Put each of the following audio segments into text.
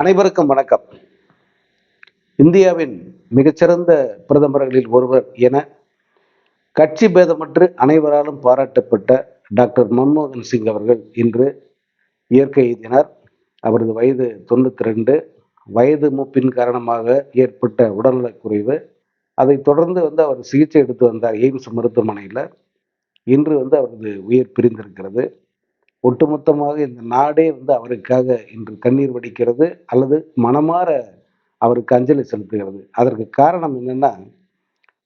அனைவருக்கும் வணக்கம். இந்தியாவின் மிகச்சிறந்த பிரதமர்களில் ஒருவர் என கட்சி பேதமற்று அனைவராலும் பாராட்டப்பட்ட டாக்டர் மன்மோகன் சிங் அவர்கள் இன்று இயற்கை எய்தினார். அவரது வயது தொண்ணூற்றி ரெண்டு வயது மூப்பின் காரணமாக ஏற்பட்ட உடல்நலக்குறைவு. அதை தொடர்ந்து வந்து அவர் சிகிச்சை எடுத்து வந்தார் எய்ம்ஸ் மருத்துவமனையில். இன்று வந்து அவரது உயிர் பிரிந்திருக்கிறது. ஒட்டுமொத்தமாக இந்த நாடே வந்து அவருக்காக இன்று கண்ணீர் வடிக்கிறது அல்லது மனமாற அவருக்கு அஞ்சலி செலுத்துகிறது. அதற்கு காரணம் என்னன்னா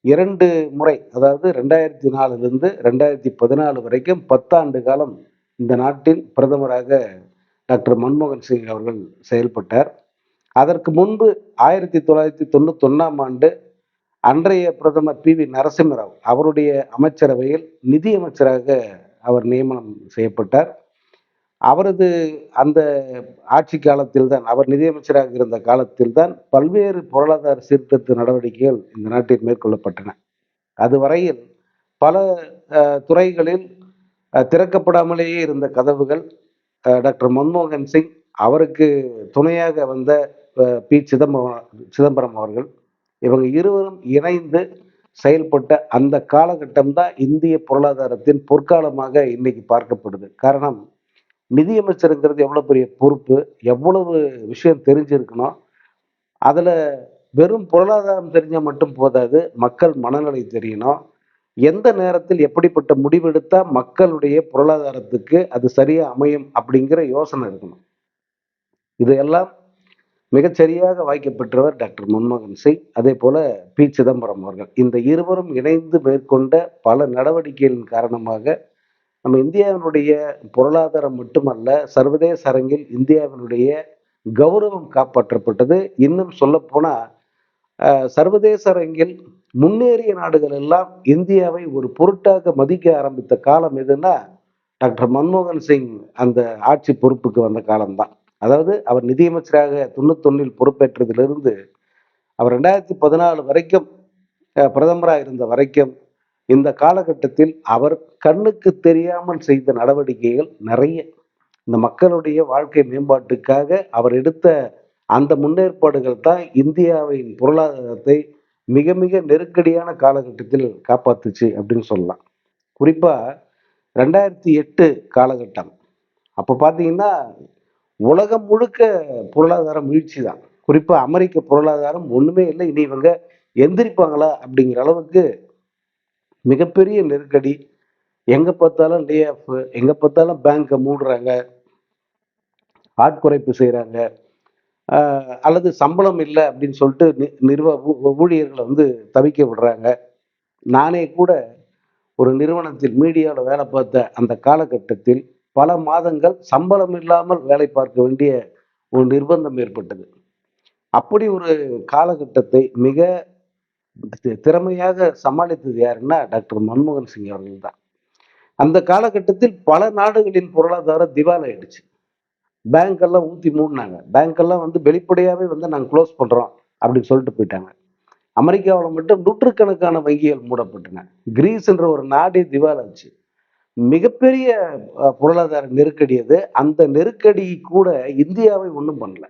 இரண்டு முறை அதாவது ரெண்டாயிரத்தி நாலுலேருந்து ரெண்டாயிரத்தி பதினாலு வரைக்கும் பத்தாண்டு காலம் இந்த நாட்டின் பிரதமராக டாக்டர் மன்மோகன் சிங் அவர்கள் செயல்பட்டார். அதற்கு முன்பு ஆயிரத்தி தொள்ளாயிரத்தி தொண்ணூத்தி ஒன்றாம் ஆண்டு அன்றைய பிரதமர் பி வி நரசிம்மராவ் அவருடைய அமைச்சரவையில் நிதி அமைச்சராக அவர் நியமனம் செய்யப்பட்டார். அவரது அந்த ஆட்சி காலத்தில் தான் அவர் நிதியமைச்சராக இருந்த காலத்தில் தான் பல்வேறு பொருளாதார சீர்திருத்த நடவடிக்கைகள் இந்த நாட்டில் மேற்கொள்ளப்பட்டன. அதுவரையில் பல துறைகளில் திறக்கப்படாமலேயே இருந்த கதவுகள் டாக்டர் மன்மோகன் சிங் அவருக்கு துணையாக வந்த பி. சிதம்பரம் சிதம்பரம் அவர்கள் இவங்க இருவரும் இணைந்து செயல்பட்ட அந்த காலகட்டம் தான் இந்திய பொருளாதாரத்தின் பொற்காலமாக இன்னைக்கு பார்க்கப்படுது. காரணம் நிதியமைச்சருங்கிறது எவ்வளோ பெரிய பொறுப்பு எவ்வளவு விஷயம் தெரிஞ்சிருக்கணும் அதில் வெறும் பொருளாதாரம் தெரிஞ்சால் மட்டும் போதாது மக்கள் மனநிலை தெரியணும் எந்த நேரத்தில் எப்படிப்பட்ட முடிவெடுத்தால் மக்களுடைய பொருளாதாரத்துக்கு அது சரியாக அமையும் அப்படிங்கிற யோசனை இருக்கணும். இதையெல்லாம் மிகச்சரியாக வாய்க்கப்பெற்றவர் டாக்டர் மன்மோகன் சிங் அதே போல பி சிதம்பரம் அவர்கள். இந்த இருவரும் இணைந்து மேற்கொண்ட பல நடவடிக்கைகளின் காரணமாக நம்ம இந்தியாவினுடைய பொருளாதாரம் மட்டுமல்ல சர்வதேச அரங்கில் இந்தியாவினுடைய கௌரவம் காப்பாற்றப்பட்டது. இன்னும் சொல்லப்போனா சர்வதேச அரங்கில் முன்னேறிய நாடுகள் எல்லாம் இந்தியாவை ஒரு பொருட்டாக மதிக்க ஆரம்பித்த காலம் எதுன்னா டாக்டர் மன்மோகன் சிங் அந்த ஆட்சி பொறுப்புக்கு வந்த காலம்தான். அதாவது அவர் நிதியமைச்சராக தொண்ணூத்தொன்னில் பொறுப்பேற்றதிலிருந்து அவர் ரெண்டாயிரத்தி பதினாலு வரைக்கும் பிரதமராக இருந்த வரைக்கும் இந்த காலகட்டத்தில் அவர் கண்ணுக்கு தெரியாமல் செய்த நடவடிக்கைகள் நிறைய. இந்த மக்களுடைய வாழ்க்கை மேம்பாட்டுக்காக அவர் எடுத்த அந்த முன்னேற்பாடுகள் தான் இந்தியாவின் பொருளாதாரத்தை மிக மிக நெருக்கடியான காலகட்டத்தில் காப்பாத்துச்சு அப்படின்னு சொல்லலாம். குறிப்பாக ரெண்டாயிரத்தி எட்டு காலகட்டம். அப்போ பார்த்தீங்கன்னா உலகம் முழுக்க பொருளாதார வீழ்ச்சி தான். குறிப்பாக அமெரிக்க பொருளாதாரம் ஒன்றுமே இல்லை. இனி இவங்க எந்திரிப்பாங்களா அப்படிங்கிற அளவுக்கு மிகப்பெரிய நெருக்கடி. எங்கே பார்த்தாலும் லே ஆஃப் எங்கே பார்த்தாலும் பேங்க்கை மூடுறாங்க. ஆட்குறைப்பு செய்கிறாங்க அல்லது சம்பளம் இல்லை அப்படின்னு சொல்லிட்டு நி- நிர்வ ஊ- ஊழியர்களை வந்து தவிக்க விடுறாங்க. நானே கூட ஒரு நிறுவனத்தில் மீடியாவில் வேலை பார்த்த அந்த காலகட்டத்தில் பல மாதங்கள் சம்பளம் இல்லாமல் வேலை பார்க்க வேண்டிய ஒரு நிர்பந்தம் ஏற்பட்டது. அப்படி ஒரு காலகட்டத்தை மிக திறமையாக சமாளித்தது யாருன்னா டாக்டர் மன்மோகன் சிங் அவர்கள் தான் அந்த காலகட்டத்தில் பல நாடுகளின் பொருளாதாரம் திவால் ஆயிடுச்சு பேங்க் எல்லாம் ஊத்தி மூடினாங்க. பேங்க் எல்லாம் வந்து வெளிப்படையாவே வந்து நாங்கள் க்ளோஸ் பண்றோம் அப்படின்னு சொல்லிட்டு போயிட்டாங்க. அமெரிக்காவில் மட்டும் நூற்றுக்கணக்கான வங்கிகள் மூடப்பட்டன. கிரீஸ்ன்ற ஒரு நாடே திவால் ஆச்சு மிகப்பெரிய பொருளாதார நெருக்கடி அது. அந்த நெருக்கடி கூட இந்தியாவை ஒன்றும் பண்ணல.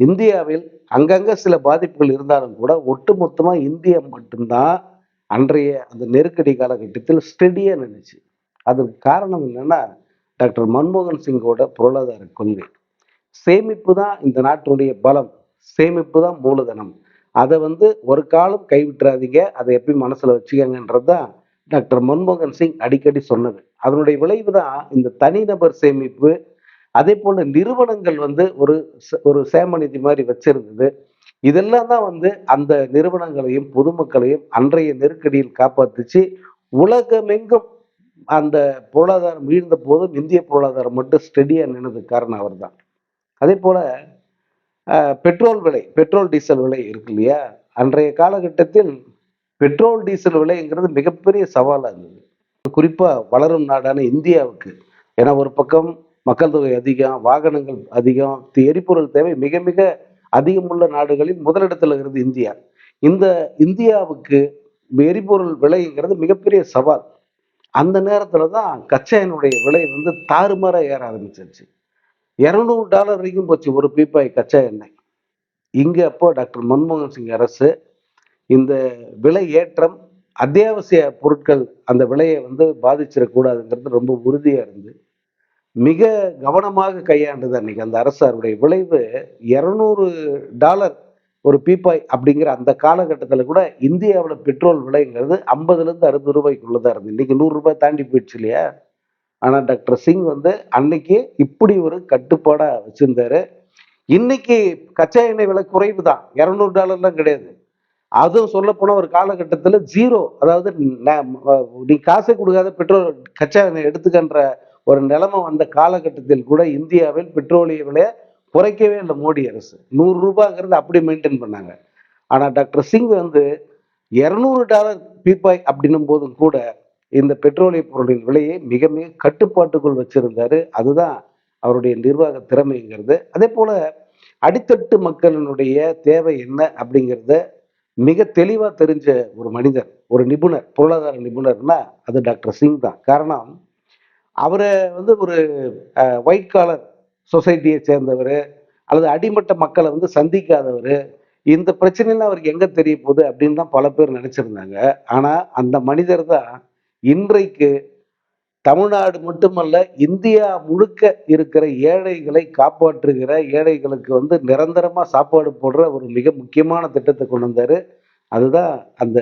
இந்தியாவில் அங்கங்கே சில பாதிப்புகள் இருந்தாலும் கூட ஒட்டுமொத்தமாக இந்தியா மட்டும்தான் அன்றைய அந்த நெருக்கடி காலகட்டத்தில் ஸ்டெடியாக நினைச்சு அதுக்கு காரணம் என்னன்னா டாக்டர் மன்மோகன் சிங்கோட பொருளாதார கொள்கை. சேமிப்பு தான் இந்த நாட்டினுடைய பலம். சேமிப்பு தான் மூலதனம். அதை வந்து ஒரு காலம் கைவிட்டுறாதீங்க அதை எப்பயும் மனசில் வச்சுக்கங்கன்றது தான் டாக்டர் மன்மோகன் சிங் அடிக்கடி சொன்னது. அதனுடைய விளைவு தான் இந்த தனிநபர் சேமிப்பு அதே போல நிறுவனங்கள் வந்து ஒரு ஒரு சேமநிதி மாதிரி வச்சிருந்தது. இதெல்லாம் தான் வந்து அந்த நிறுவனங்களையும் பொதுமக்களையும் அன்றைய நெருக்கடியில் காப்பாத்துச்சு. உலகமெங்கும் அந்த பொருளாதாரம் வீழ்ந்த போதும் இந்திய பொருளாதாரம் மட்டும் ஸ்டெடியாக நின்னதுக்கு காரணம் அவர்தான். அதே போல் பெட்ரோல் விலை பெட்ரோல் டீசல் விலை இருக்கு இல்லையா? அன்றைய காலகட்டத்தில் பெட்ரோல் டீசல் விலைங்கிறது மிகப்பெரிய சவாலாக இருந்தது. குறிப்பாக வளரும் நாடான இந்தியாவுக்கு. ஏன்னா ஒரு பக்கம் மக்கள் தொகை அதிகம் வாகனங்கள் அதிகம் எரிபொருள் தேவை மிக மிக அதிகமுள்ள நாடுகளில் முதலிடத்தில் இருக்கிறது இந்தியா. இந்த இந்தியாவுக்கு எரிபொருள் விலைங்கிறது மிகப்பெரிய சவால். அந்த நேரத்தில் தான் கச்சா விலை வந்து தாறுமாறாக ஏற ஆரம்பிச்சிருச்சு. இரநூறு டாலர் வரைக்கும் போச்சு ஒரு பீப்பாய் கச்சா எண்ணெய். இங்கே அப்போ டாக்டர் மன்மோகன் சிங் அரசு இந்த விலை ஏற்றம் அத்தியாவசிய பொருட்கள் அந்த விலையை வந்து பாதிச்சிடக்கூடாதுங்கிறது ரொம்ப உறுதியாக இருந்து மிக கவனமாக கையாண்டது அன்னைக்கு அந்த அரசாருடைய விளைவு இரநூறு டாலர் ஒரு பீப்பாய் அப்படிங்கிற அந்த காலகட்டத்தில் கூட இந்தியாவில் பெட்ரோல் விலைங்கிறது ஐம்பதுலேருந்து அறுபது ரூபாய்க்குள்ளதாக இருந்தது. இன்னைக்கு நூறு ரூபாய் தாண்டி போயிடுச்சு இல்லையா? ஆனால் டாக்டர் சிங் வந்து அன்னைக்கு இப்படி ஒரு கட்டுப்பாடாக வச்சுருந்தாரு. இன்னைக்கு கச்சா எண்ணெய் விலை குறைவு தான் இரநூறு டாலர்லாம் கிடையாது. அதுவும் சொல்லப்போனால் ஒரு காலகட்டத்தில் ஜீரோ. அதாவது நீ காசை கொடுக்காத பெட்ரோல் கச்சா எண்ணெய் எடுத்துக்கன்ற ஒரு நிலைமை வந்த காலகட்டத்தில் கூட இந்தியாவில் பெட்ரோலிய விலையை குறைக்கவே இல்லை மோடி அரசு. நூறு ரூபாங்கிறது அப்படி மெயின்டைன் பண்ணாங்க. ஆனால் டாக்டர் சிங் வந்து இரநூறு டாலர் பீப்பாய் அப்படின்னும் போதும் கூட இந்த பெட்ரோலிய பொருளின் விலையை மிக மிக கட்டுப்பாட்டுக்குள் வச்சிருந்தாரு. அதுதான் அவருடைய நிர்வாக திறமைங்கிறது. அதே போல அடித்தட்டு மக்களினுடைய தேவை என்ன அப்படிங்கிறத மிக தெளிவாக தெரிஞ்ச ஒரு மனிதர் ஒரு நிபுணர் பொருளாதார நிபுணர்னா அது டாக்டர் சிங் தான். காரணம் அவரை வந்து ஒரு ஒயிட் காலர் சொசைட்டியை சேர்ந்தவர் அல்லது அடிமட்ட மக்களை வந்து சந்திக்காதவர் இந்த பிரச்சனைலாம் அவருக்கு எங்கே தெரிய போகுது அப்படின்னு தான் பல பேர் நினச்சிருந்தாங்க. ஆனால் அந்த மனிதர் தான் இன்றைக்கு தமிழ்நாடு மட்டுமல்ல இந்தியா முழுக்க இருக்கிற ஏழைகளை காப்பாற்றுகிற ஏழைகளுக்கு வந்து நிரந்தரமாக சாப்பாடு போடுற ஒரு மிக முக்கியமான திட்டத்தை கொண்டு வந்தார். அதுதான் அந்த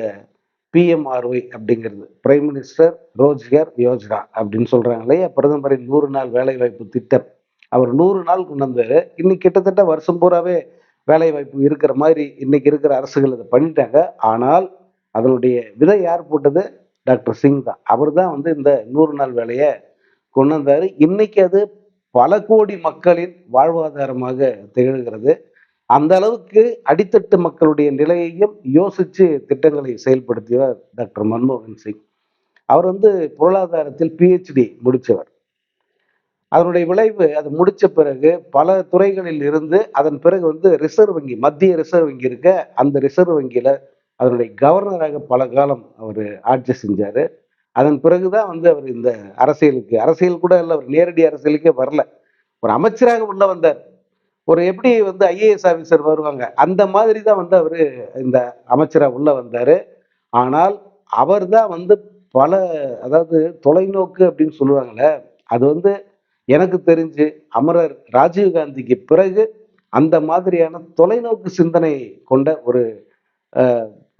பிஎம்ஆர்ஒய் அப்படிங்கிறது. பிரைம் மினிஸ்டர் ரோஜ்கர் யோஜனா அப்படின்னு சொல்றாங்க இல்லையா? பிரதமரின் நூறு நாள் வேலைவாய்ப்பு திட்டம். அவர் நூறு நாள் கொண்டு வந்தாரு இன்னைக்கு கிட்டத்தட்ட வருஷம் பூராவே வேலைவாய்ப்பு இருக்கிற மாதிரி இன்னைக்கு இருக்கிற அரசுகள் அதை பண்ணிட்டாங்க. ஆனால் அதனுடைய விதை யார் போட்டது? டாக்டர் சிங் தான். அவர் தான் வந்து இந்த நூறு நாள் வேலையை கொண்டு வந்தார். இன்னைக்கு அது பல கோடி மக்களின் வாழ்வாதாரமாக திகழ்கிறது. அந்த அளவுக்கு அடித்தட்டு மக்களுடைய நிலையையும் யோசிச்சு திட்டங்களை செயல்படுத்தியவர் டாக்டர் மன்மோகன் சிங். அவர் வந்து பொருளாதாரத்தில் பிஹெச்டி முடித்தவர் அதனுடைய விளைவு அது முடித்த பிறகு பல துறைகளில் இருந்து அதன் பிறகு வந்து ரிசர்வ் வங்கி மத்திய ரிசர்வ் வங்கி இருக்க அந்த ரிசர்வ் வங்கியில் அதனுடைய கவர்னராக பல காலம் அவர் ஆட்சி செஞ்சார். அதன் பிறகு தான் வந்து அவர் இந்த அரசியலுக்கு அரசியல் கூட இல்லை அவர் நேரடி அரசியலுக்கே வரல. ஒரு அமைச்சராக உள்ள வந்தார். ஒரு எப்படி வந்து ஐஏஎஸ் ஆஃபீஸர் வருவாங்க? அந்த மாதிரி தான் வந்து அவர் இந்த அமைச்சராக உள்ளே வந்தார். ஆனால் அவர் தான் வந்து பல அதாவது தொலைநோக்கு அப்படின்னு சொல்லுவாங்கள்ல அது வந்து எனக்கு தெரிஞ்சு அமரர் ராஜீவ்காந்திக்கு பிறகு அந்த மாதிரியான தொலைநோக்கு சிந்தனை கொண்ட ஒரு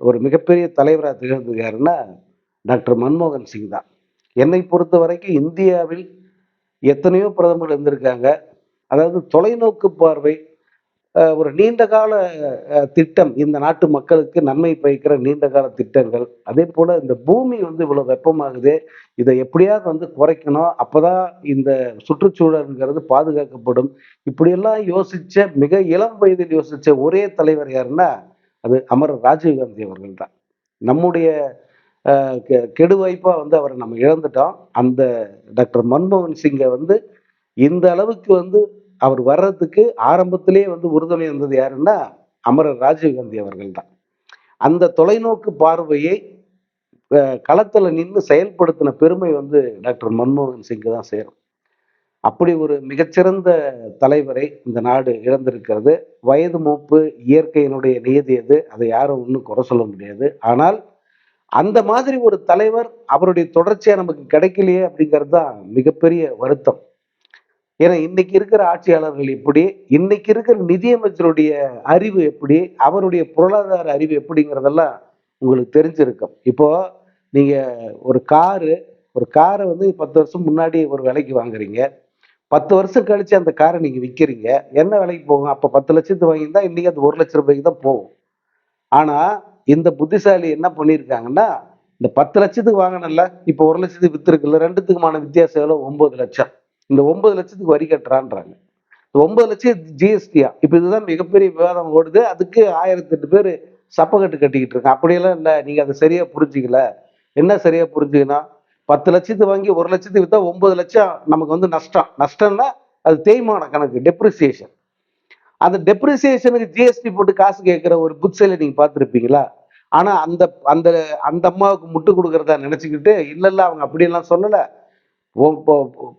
ஒரு மிகப்பெரிய தலைவராக திகழ்ந்தது டாக்டர் மன்மோகன் சிங் தான். என்னை பொறுத்த வரைக்கும் இந்தியாவில் எத்தனையோ பிரதமர்கள் இருந்திருக்காங்க. அதாவது தொலைநோக்கு பார்வை ஒரு நீண்ட கால திட்டம். இந்த நாட்டு மக்களுக்கு நன்மை பயக்கிற நீண்ட கால திட்டங்கள். அதே போல இந்த பூமி வந்து இவ்வளவு வெப்பமாகுது இதை எப்படியாவது வந்து குறைக்கணும். அப்பதான் இந்த சுற்றுச்சூழல்ங்கிறது பாதுகாக்கப்படும். இப்படியெல்லாம் யோசிச்ச மிக இளம் வயதில் யோசிச்ச ஒரே தலைவர் யாருன்னா அது அமரர் ராஜீவ்காந்தி அவர்கள் தான். நம்முடைய அஹ், கெ- கெடு வந்து அவரை நம்ம இழந்துட்டோம். அந்த டாக்டர் மன்மோகன் சிங்கை வந்து இந்த அளவுக்கு வந்து அவர் வர்றதுக்கு ஆரம்பத்திலே வந்து உறுதுணை இருந்தது யாருன்னா அமரர் ராஜீவ்காந்தி அவர்கள் தான் அந்த தொலைநோக்கு பார்வையை களத்தில் நின்று செயல்படுத்தின பெருமை வந்து டாக்டர் மன்மோகன் சிங்கு தான் சேரும். அப்படி ஒரு மிகச்சிறந்த தலைவரை இந்த நாடு இழந்திருக்கிறது. வயது மூப்பு இயற்கையினுடைய நியதி அது அதை யாரும் ஒன்றும் குறை சொல்ல முடியாது. ஆனால் அந்த மாதிரி ஒரு தலைவர் அவருடைய தொடர்ச்சியாக நமக்கு கிடைக்கலையே அப்படிங்கிறது தான் மிகப்பெரிய வருத்தம். ஏன்னா இன்னைக்கு இருக்கிற ஆட்சியாளர்கள் எப்படி இன்னைக்கு இருக்கிற நிதியமைச்சருடைய அறிவு எப்படி அவருடைய பொருளாதார அறிவு எப்படிங்கிறதெல்லாம் உங்களுக்கு தெரிஞ்சிருக்கும். இப்போ நீங்க ஒரு காரு ஒரு காரை வந்து பத்து வருஷம் முன்னாடி ஒரு விலைக்கு வாங்குறீங்க. பத்து வருஷம் கழிச்சு அந்த காரை நீங்க விற்கிறீங்க என்ன விலைக்கு போகும்? அப்ப பத்து லட்சத்து வாங்கியிருந்தா இன்னைக்கு அது ஒரு லட்சம் ரூபாய்க்கு தான் போகும். ஆனா இந்த புத்திசாலி என்ன பண்ணியிருக்காங்கன்னா இந்த பத்து லட்சத்துக்கு வாங்கினல இப்போ ஒரு லட்சத்துக்கு வித்துருக்குல்ல ரெண்டுத்துக்குமான வித்தியாசம் எவ்வளோ ஒன்பது லட்சம். இந்த ஒன்பது லட்சத்துக்கு வரி கட்டுறான்றாங்க. இந்த ஒன்பது லட்சம் ஜிஎஸ்டியா இப்போ இதுதான் மிகப்பெரிய விவாதம் ஓடுது. அதுக்கு ஆயிரத்தி எட்டு பேர் சப்பக்கட்டு கட்டிக்கிட்டு இருக்காங்க. அப்படியெல்லாம் இல்லை. நீங்கள் அதை சரியாக புரிஞ்சிக்கல. என்ன சரியாக புரிஞ்சுக்கன்னா பத்து லட்சத்து வாங்கி ஒரு லட்சத்துக்கு விற்றா ஒன்பது லட்சம் நமக்கு வந்து நஷ்டம். நஷ்டம்னா அது தேய்மான கணக்கு டெப்ரிசியேஷன் அந்த டெப்ரிசியேஷனுக்கு ஜிஎஸ்டி போட்டு காசு கேட்குற ஒரு புட்சையில் நீங்கள் பார்த்துருப்பீங்களா? ஆனால் அந்த அந்த அந்த அம்மாவுக்கு முட்டு கொடுக்குறதா நினச்சிக்கிட்டு இல்லை இல்லை அவங்க அப்படியெல்லாம் சொல்லலை.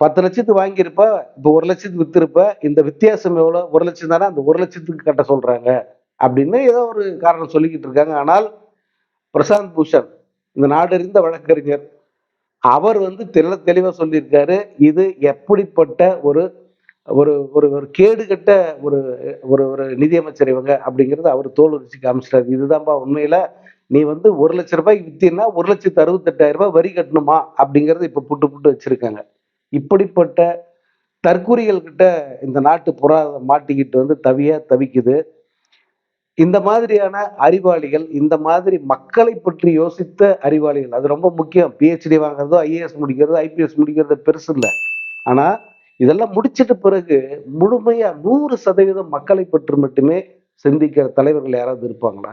பத்து லட்சத்துக்கு வாங்கியிருப்ப இப்போ ஒரு லட்சத்துக்கு வித்திருப்ப இந்த வித்தியாசம் எவ்வளோ? ஒரு லட்சம் தானே? அந்த ஒரு லட்சத்துக்கு கட்ட சொல்றாங்க. அப்படின்னு ஏதோ ஒரு காரணம் சொல்லிக்கிட்டு இருக்காங்க. ஆனால் பிரசாந்த் பூஷன் இந்த நாடறிந்த வழக்கறிஞர் அவர் வந்து தெள்ள தெளிவா சொல்லியிருக்காரு இது எப்படிப்பட்ட ஒரு ஒரு ஒரு ஒரு கேடுகட்ட ஒரு ஒரு ஒரு நிதியமைச்சர் இவங்க அப்படிங்கிறது அவர் தோல் உரிச்சு காமிச்சிட்டாரு. இதுதான்பா உண்மையில நீ வந்து ஒரு லட்ச ரூபாய்க்கு வித்தீங்கன்னா ஒரு லட்சத்து அறுபத்தெட்டாயிரம் ரூபாய் வரி கட்டணுமா? அப்படிங்கறது இப்போ புட்டு புட்டு வச்சுருக்காங்க. இப்படிப்பட்ட தற்கூரிகள்கிட்ட இந்த நாட்டு புறா மாட்டிக்கிட்டு வந்து தவியா தவிக்குது. இந்த மாதிரியான அறிவாளிகள் இந்த மாதிரி மக்களை பற்றி யோசித்த அறிவாளிகள் அது ரொம்ப முக்கியம். பிஹெச்டி வாங்குறதோ ஐஏஎஸ் முடிக்கிறதோ ஐபிஎஸ் முடிக்கிறதோ பெருசு இல்லை. ஆனால் இதெல்லாம் முடிச்சிட்ட பிறகு முழுமையாக நூறு சதவீதம் மக்களை பற்றி மட்டுமே சிந்திக்கிற தலைவர்கள் யாராவது இருப்பாங்களா?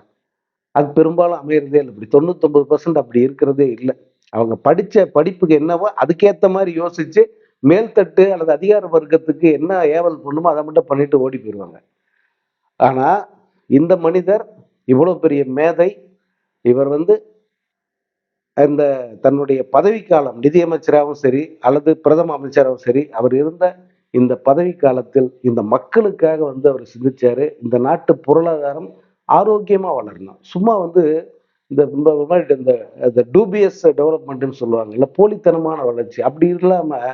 அது பெரும்பாலும் அமையறதே இல்லை. இப்படி தொண்ணூத்தொம்பது பர்சன்ட் அப்படி இருக்கிறதே இல்லை. அவங்க படித்த படிப்புக்கு என்னவோ அதுக்கேற்ற மாதிரி யோசிச்சு மேல்தட்டு அல்லது அதிகார வர்க்கத்துக்கு என்ன ஏவல் பண்ணுமோ அதை மட்டும் பண்ணிட்டு ஓடி போயிடுவாங்க ஆனால் இந்த மனிதர் இவ்வளோ பெரிய மேதை இவர் வந்து இந்த தன்னுடைய பதவிக்காலம் நிதியமைச்சராகவும் சரி அல்லது பிரதம அமைச்சராகவும் சரி அவர் இருந்த இந்த பதவி காலத்தில் இந்த மக்களுக்காக வந்து அவர் சிந்திச்சாரு. இந்த நாட்டு பொருளாதாரம் ஆரோக்கியமாக வளரணும். சும்மா வந்து இந்த இந்த மாதிரி இந்த இந்த டூபியஸ் டெவலப்மெண்ட்னு சொல்லுவாங்க இல்லை போலித்தனமான வளர்ச்சி. அப்படி இல்லாமல்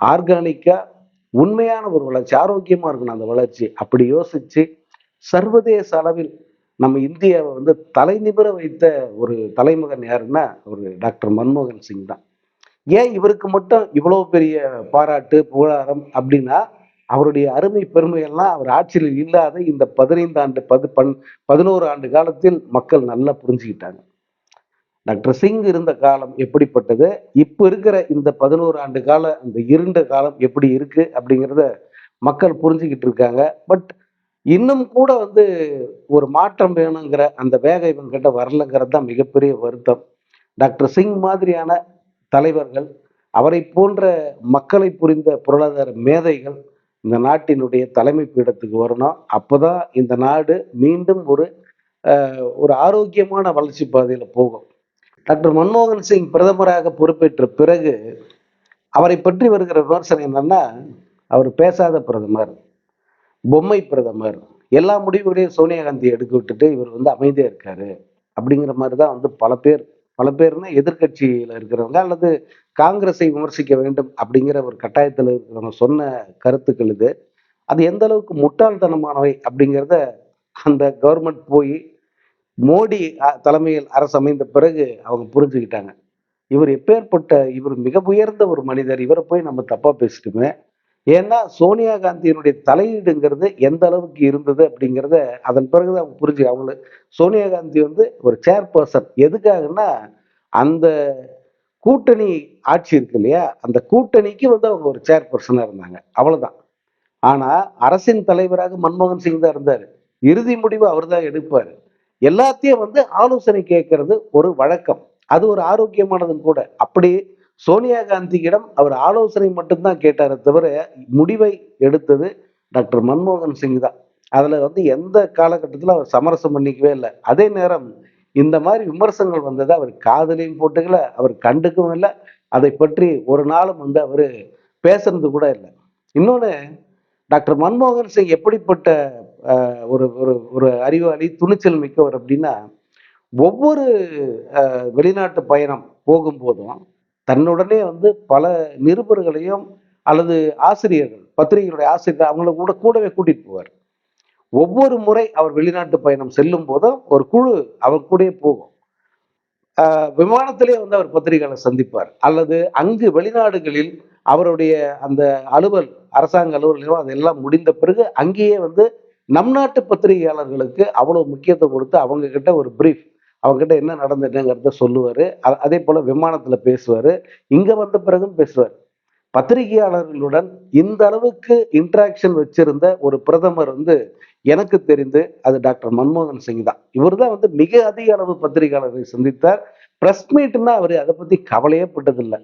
ஆர்கானிக்காக உண்மையான ஒரு வளர்ச்சி ஆரோக்கியமாக இருக்கணும் அந்த வளர்ச்சி. அப்படி யோசித்து சர்வதேச அளவில் நம்ம இந்தியாவை வந்து தலை நிபுற வைத்த ஒரு தலைமகன் யாருன்னா ஒரு டாக்டர் மன்மோகன் சிங் தான். ஏன் இவருக்கு மட்டும் இவ்வளோ பெரிய பாராட்டு புகழாரம் அப்படின்னா அவருடைய அருமை பெருமையெல்லாம் அவர் ஆட்சியில் இல்லாத இந்த பதினைந்து ஆண்டு பது பன் பதினோரு ஆண்டு காலத்தில் மக்கள் நல்லா புரிஞ்சுக்கிட்டாங்க. டாக்டர் சிங் இருந்த காலம் எப்படிப்பட்டது? இப்போ இருக்கிற இந்த பதினோரு ஆண்டு கால அந்த இருண்ட காலம் எப்படி இருக்கு அப்படிங்கிறத மக்கள் புரிஞ்சுக்கிட்டு இருக்காங்க. பட் இன்னும் கூட வந்து ஒரு மாற்றம் வேணுங்கிற அந்த வேக இவங்க கிட்ட வரலங்கிறது தான் மிகப்பெரிய வருத்தம். டாக்டர் சிங் மாதிரியான தலைவர்கள் அவரை போன்ற மக்களை புரிந்த பொருளாதார மேதைகள் இந்த நாட்டினுடைய தலைமை பீடத்துக்கு வரணும். அப்போதான் இந்த நாடு மீண்டும் ஒரு ஒரு ஆரோக்கியமான வளர்ச்சி பாதையில் போகும். டாக்டர் மன்மோகன் சிங் பிரதமராக பொறுப்பேற்ற பிறகு அவரை பற்றி வருகிற விமர்சனம் என்னன்னா அவர் பேசாத பிரதமர் பொம்மை பிரதமர் எல்லா முடிவுகளையும் சோனியா காந்தி எடுக்க விட்டுட்டு இவர் வந்து அமைதியாக இருக்காரு. அப்படிங்கிற மாதிரி தான் வந்து பல பேர் பல பேர்னா எதிர்கட்சியில் இருக்கிறவங்க அல்லது காங்கிரஸை விமர்சிக்க வேண்டும் அப்படிங்கிற ஒரு கட்டாயத்தில் இருக்கிறவங்க சொன்ன கருத்துக்கள் இது. அது எந்த அளவுக்கு முட்டாள்தனமானவை அப்படிங்கிறத அந்த கவர்மெண்ட் போய் மோடி தலைமையில் அரசு அமைந்த பிறகு அவங்க புரிஞ்சுக்கிட்டாங்க. இவர் எப்பேற்பட்ட இவர் மிக உயர்ந்த ஒரு மனிதர். இவரை போய் நம்ம தப்பாக பேசிட்டுமே. ஏன்னா சோனியா காந்தியினுடைய தலையீடுங்கிறது எந்த அளவுக்கு இருந்தது அப்படிங்கிறத அதன் பிறகு அவங்க புரிஞ்சு அவங்க சோனியா காந்தி வந்து ஒரு சேர்பர்சன் எதுக்காகன்னா அந்த கூட்டணி ஆட்சி இருக்கு இல்லையா அந்த கூட்டணிக்கு வந்து அவங்க ஒரு சேர்பர்சனாக இருந்தாங்க. அவ்வளோதான் ஆனால் அரசின் தலைவராக மன்மோகன் சிங் தான் இருந்தார். இறுதி முடிவு அவர் தான் எடுப்பார். எல்லாத்தையும் வந்து ஆலோசனை கேட்கறது ஒரு வழக்கம். அது ஒரு ஆரோக்கியமானதும் கூட. அப்படி சோனியா காந்தியிடம் அவர் ஆலோசனை மட்டும்தான் கேட்டாரே தவிர முடிவை எடுத்தது டாக்டர் மன்மோகன் சிங் தான். அதில் வந்து எந்த காலகட்டத்தில் அவர் சமரசம் பண்ணிக்கவே இல்லை. அதே நேரம் இந்த மாதிரி விமர்சனங்கள் வந்ததை அவர் காதலையும் போட்டுக்கல அவர் கண்டுக்கவும் இல்லை. அதை பற்றி ஒரு நாளும் வந்து அவர் பேசுறது கூட இல்லை. இன்னொன்று டாக்டர் மன்மோகன் சிங் எப்படிப்பட்ட ஒரு ஒரு ஒரு அறிவாளி துணிச்சல் மிக்கவர் அப்படின்னா ஒவ்வொரு வெளிநாட்டு பயணம் போகும்போதும் தன்னுடனே வந்து பல நிருபர்களையும் அல்லது ஆசிரியர்கள் பத்திரிகைகளுடைய ஆசிரியர்கள் அவங்கள கூட கூடவே கூட்டிட்டு போவார். ஒவ்வொரு முறை அவர் வெளிநாட்டு பயணம் செல்லும் போதும் ஒரு குழு அவர் கூட போகும். விமானத்திலே வந்து அவர் பத்திரிகைகளை சந்திப்பார். அல்லது அங்கு வெளிநாடுகளில் அவருடைய அந்த அலுவல் அரசாங்க அலுவலகம் அதெல்லாம் முடிந்த பிறகு அங்கேயே வந்து நம் நாட்டு பத்திரிகையாளர்களுக்கு அவ்வளவு முக்கியத்துவம் கொடுத்து அவங்க கிட்ட ஒரு பிரீஃப் அவங்ககிட்ட என்ன நடந்துட்டுங்கிறத சொல்லுவார். அதே போல் விமானத்தில் பேசுவார். இங்கே வந்த பிறகும் பேசுவார். பத்திரிகையாளர்களுடன் இந்த அளவுக்கு இன்ட்ராக்ஷன் வச்சிருந்த ஒரு பிரதமர் வந்து எனக்கு தெரிந்து அது டாக்டர் மன்மோகன் சிங் தான். இவர் தான் வந்து மிக அதிக அளவு பத்திரிகையாளர்களை சந்தித்தார். ப்ரெஸ் மீட்னா அவர் அதை பற்றி கவலையே பட்டதில்லை.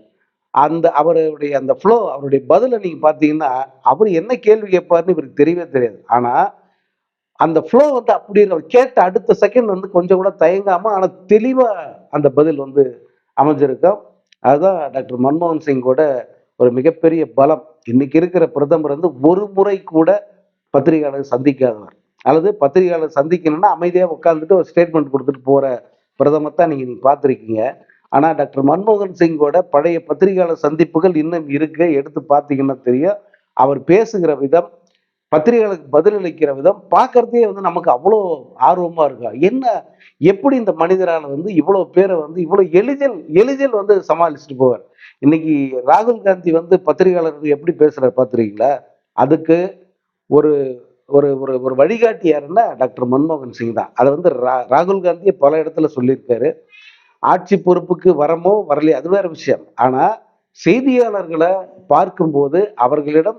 அந்த அவருடைய அந்த ஃப்ளோ அவருடைய பதிலை நீங்கள் பார்த்தீங்கன்னா அவர் என்ன கேள்வி கேட்பாருன்னு இவருக்கு தெரியவே தெரியாது. ஆனால் அந்த ஃப்ளோ வந்து அப்படி கேட்ட அடுத்த செகண்ட் வந்து கொஞ்சம் கூட தயங்காம ஆனால் தெளிவாக அந்த பதில் வந்து அமைஞ்சிருக்கும் அதுதான் டாக்டர் மன்மோகன் சிங்கோட ஒரு மிகப்பெரிய பலம். இன்னைக்கு இருக்கிற பிரதமர் வந்து ஒரு முறை கூட பத்திரிகையாளர் சந்திக்காதவர். அல்லது பத்திரிகையாளர் சந்திக்கணும்னா அமைதியாக உட்காந்துட்டு ஒரு ஸ்டேட்மெண்ட் கொடுத்துட்டு போற பிரதமர் தான் நீங்க நீங்க பார்த்துருக்கீங்க. ஆனால் டாக்டர் மன்மோகன் சிங்கோட பழைய பத்திரிகையாளர் சந்திப்புகள் இன்னும் இருக்கு. எடுத்து பார்த்தீங்கன்னா தெரியும். அவர் பேசுகிற விதம் பத்திரிகைகளுக்கு பதிலளிக்கிற விதம் பார்க்கறதே வந்து நமக்கு அவ்வளோ ஆர்வமாக இருக்கும் என்ன எப்படி இந்த மனிதரால் வந்து இவ்வளோ பேரை வந்து இவ்வளோ எளிதில் எளிதில் வந்து சமாளிச்சுட்டு போவார்? இன்னைக்கு ராகுல் காந்தி வந்து பத்திரிகையாளர்கள் எப்படி பேசுகிறார் பார்த்துருக்கீங்களா? அதுக்கு ஒரு ஒரு ஒரு ஒரு வழிகாட்டி யாருன்னா டாக்டர் மன்மோகன் சிங் தான். அதை வந்து ரா ராகுல் காந்தியை பல இடத்துல சொல்லியிருக்காரு. ஆட்சி பொறுப்புக்கு வரமோ வரலையோ அது வேற விஷயம். ஆனால் செய்தியாளர்களை பார்க்கும்போது அவர்களிடம்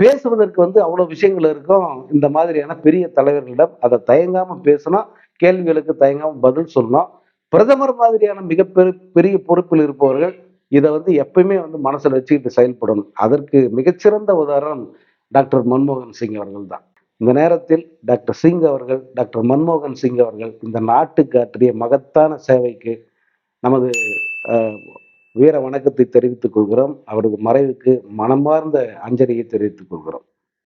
பேசுவதற்கு வந்து அவ்வளோ விஷயங்கள் இருக்கும். இந்த மாதிரியான பெரிய தலைவர்களிடம் அதை தயங்காம பேசணும். கேள்விகளுக்கு தயங்காம பதில் சொல்லணும். பிரதமர் மாதிரியான மிகப்பெரிய பெரிய பொறுப்பில் இருப்பவர்கள் இதை வந்து எப்பயுமே வந்து மனசில் வச்சுக்கிட்டு செயல்படணும். அதற்கு மிகச்சிறந்த உதாரணம் டாக்டர் மன்மோகன் சிங் அவர்கள் தான் இந்த நேரத்தில் டாக்டர் சிங் அவர்கள் டாக்டர் மன்மோகன் சிங் அவர்கள் இந்த நாட்டுக்கு ஆற்றிய மகத்தான சேவைக்கு நமது வீர வணக்கத்தை தெரிவித்துக் கொள்கிறோம். அவரது மறைவுக்கு மனமார்ந்த அஞ்சலியை தெரிவித்துக் கொள்கிறோம்.